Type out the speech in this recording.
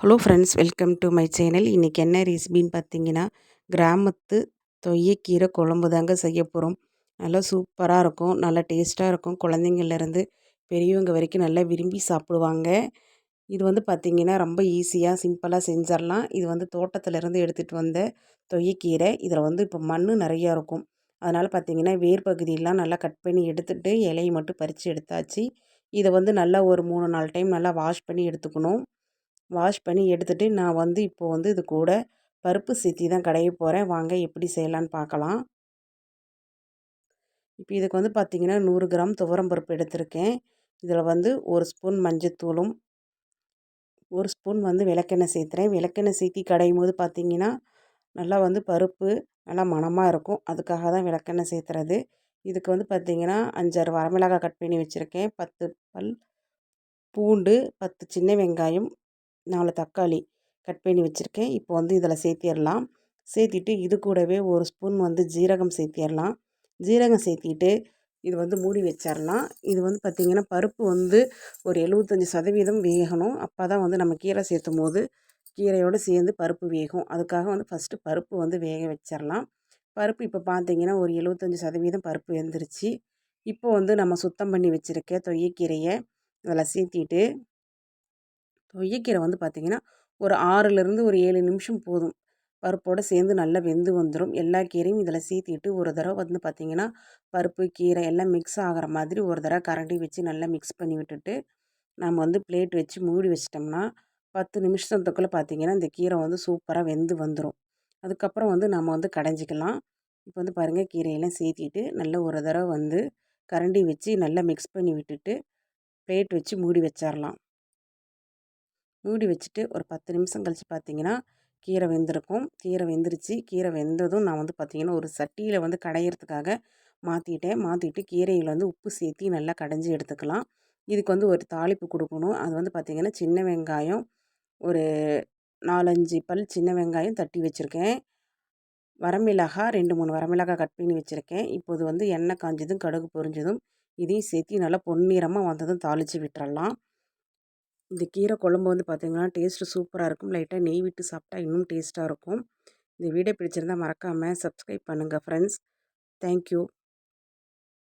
Hello friends welcome to my channel இன்றைக்கி என்ன ரெசிபின்னு பார்த்தீங்கன்னா கிராமத்து தொய்யக்கீரை குழம்பு தாங்க செய்ய போகிறோம் நல்லா சூப்பராக இருக்கும் நல்லா டேஸ்ட்டாக இருக்கும். குழந்தைங்கள்லேருந்து பெரியவங்க வரைக்கும் நல்லா விரும்பி சாப்பிடுவாங்க. இது வந்து பார்த்திங்கன்னா ரொம்ப ஈஸியாக சிம்பிளாக செஞ்சிடலாம் இது வந்து தோட்டத்துலேருந்து எடுத்துகிட்டு வந்த தொய்யக்கீரை இதில் வந்து இப்போ மண் நிறையா இருக்கும். அதனால் பார்த்திங்கன்னா வேர் பகுதியெலாம் நல்லா கட் பண்ணி எடுத்துகிட்டு இலையை மட்டும் பறித்து எடுத்தாச்சு. இதை வந்து நல்லா ஒரு மூணு நாலு டைம் நல்லா வாஷ் பண்ணி எடுத்துக்கணும். வாஷ் பண்ணி எடுத்துகிட்டு நான் வந்து இப்போது வந்து இது கூட பருப்பு சேர்த்தி தான் கடைய போகிறேன் வாங்க எப்படி செய்யலான்னு பார்க்கலாம். இப்போ இதுக்கு வந்து பார்த்திங்கன்னா நூறு கிராம் துவரம் பருப்பு எடுத்திருக்கேன். இதில் வந்து ஒரு ஸ்பூன் மஞ்சத்தூளும் ஒரு ஸ்பூன் வந்து விளக்கெண்ணெய் சேர்த்துறேன். விளக்கெண்ணெய் சேர்த்தி கடையும் போது பார்த்திங்கன்னா நல்லா வந்து பருப்பு நல்லா மணமாக இருக்கும். அதுக்காக தான் விளக்கெண்ணெய் சேர்த்துறது. இதுக்கு வந்து பார்த்திங்கன்னா அஞ்சாறு வரமிளகாய் கட் பண்ணி வச்சுருக்கேன். பத்து பல் பூண்டு பத்து சின்ன வெங்காயம் நாலு தக்காளி கட் பண்ணி வச்சுருக்கேன். இப்போ வந்து இதில் சேர்த்திடலாம். சேர்த்திட்டு இது கூடவே ஒரு ஸ்பூன் வந்து ஜீரகம் சேர்த்திடலாம். ஜீரகம் சேர்த்திட்டு இது வந்து மூடி வச்சிடலாம். இது வந்து பார்த்திங்கன்னா பருப்பு வந்து ஒரு எழுபத்தஞ்சி சதவீதம் வேகணும். அப்போ தான் வந்து நம்ம கீரை சேர்த்தும் போது கீரையோடு சேர்ந்து பருப்பு வேகும். அதுக்காக வந்து ஃபஸ்ட்டு பருப்பு வந்து வேக வச்சிடலாம். பருப்பு இப்போ பார்த்திங்கன்னா ஒரு எழுபத்தஞ்சி சதவீதம் பருப்பு வெந்துருச்சு. இப்போ வந்து நம்ம சுத்தம் பண்ணி வச்சுருக்க தொய்யக்கீரையை அதில் சேர்த்திட்டு தொய்யக்கீரை வந்து பார்த்திங்கன்னா ஒரு ஆறுலேருந்து ஒரு ஏழு நிமிஷம் போதும். பருப்போடு சேர்ந்து நல்லா வெந்து வந்துடும் எல்லா கீரையும் இதில் சேர்த்திட்டு ஒரு தடவை வந்து பார்த்திங்கன்னா பருப்பு கீரை எல்லாம் மிக்ஸ் ஆகிற மாதிரி ஒரு தடவை கரண்டி வச்சு நல்லா மிக்ஸ் பண்ணி விட்டுட்டு நம்ம வந்து பிளேட் வச்சு மூடி வச்சிட்டோம்னா பத்து நிமிஷத்துக்குள்ளே பார்த்திங்கன்னா இந்த கீரை வந்து சூப்பராக வெந்து வந்துடும் அதுக்கப்புறம் வந்து நம்ம வந்து கடைஞ்சிக்கலாம். இப்போ வந்து பாருங்கள் கீரையெல்லாம் சேர்த்திட்டு நல்லா ஒரு தடவை வந்து கரண்டி வச்சு நல்லா மிக்ஸ் பண்ணி விட்டுட்டு பிளேட் வச்சு மூடி வச்சிடலாம் மூடி வச்சுட்டு ஒரு பத்து நிமிஷம் கழித்து பார்த்தீங்கன்னா கீரை வெந்திருக்கும். கீரை வெந்துருச்சு. கீரை வெந்ததும் நான் வந்து பார்த்திங்கன்னா ஒரு சட்டியில் வந்து கடையிறதுக்காக மாற்றிட்டேன் மாற்றிட்டு கீரையில் வந்து உப்பு சேர்த்தி நல்லா கடைஞ்சி எடுத்துக்கலாம். இதுக்கு வந்து ஒரு தாளிப்பு கொடுக்கணும். அது வந்து பார்த்திங்கன்னா சின்ன வெங்காயம் ஒரு நாலஞ்சு பல் சின்ன வெங்காயம் தட்டி வச்சுருக்கேன். வரமிளகாய் ரெண்டு மூணு வரமிளகாய் கட் பண்ணி வச்சுருக்கேன். இப்போது வந்து எண்ணெய் காஞ்சதும் கடுகு பொரிஞ்சதும் இதையும் சேர்த்தி நல்லா பொன்னிறமாக வந்ததும் தாளித்து விட்டுறலாம். இந்த கீரை குழம்பு வந்து பார்த்திங்கன்னா டேஸ்ட்டு சூப்பராக இருக்கும். லைட்டாக நெய் விட்டு சாப்பிட்டா இன்னும் டேஸ்ட்டாக இருக்கும். இந்த வீடியோ பிடிச்சிருந்தால் மறக்காமல் சப்ஸ்கிரைப் பண்ணுங்கள் ஃப்ரெண்ட்ஸ். தேங்க்யூ.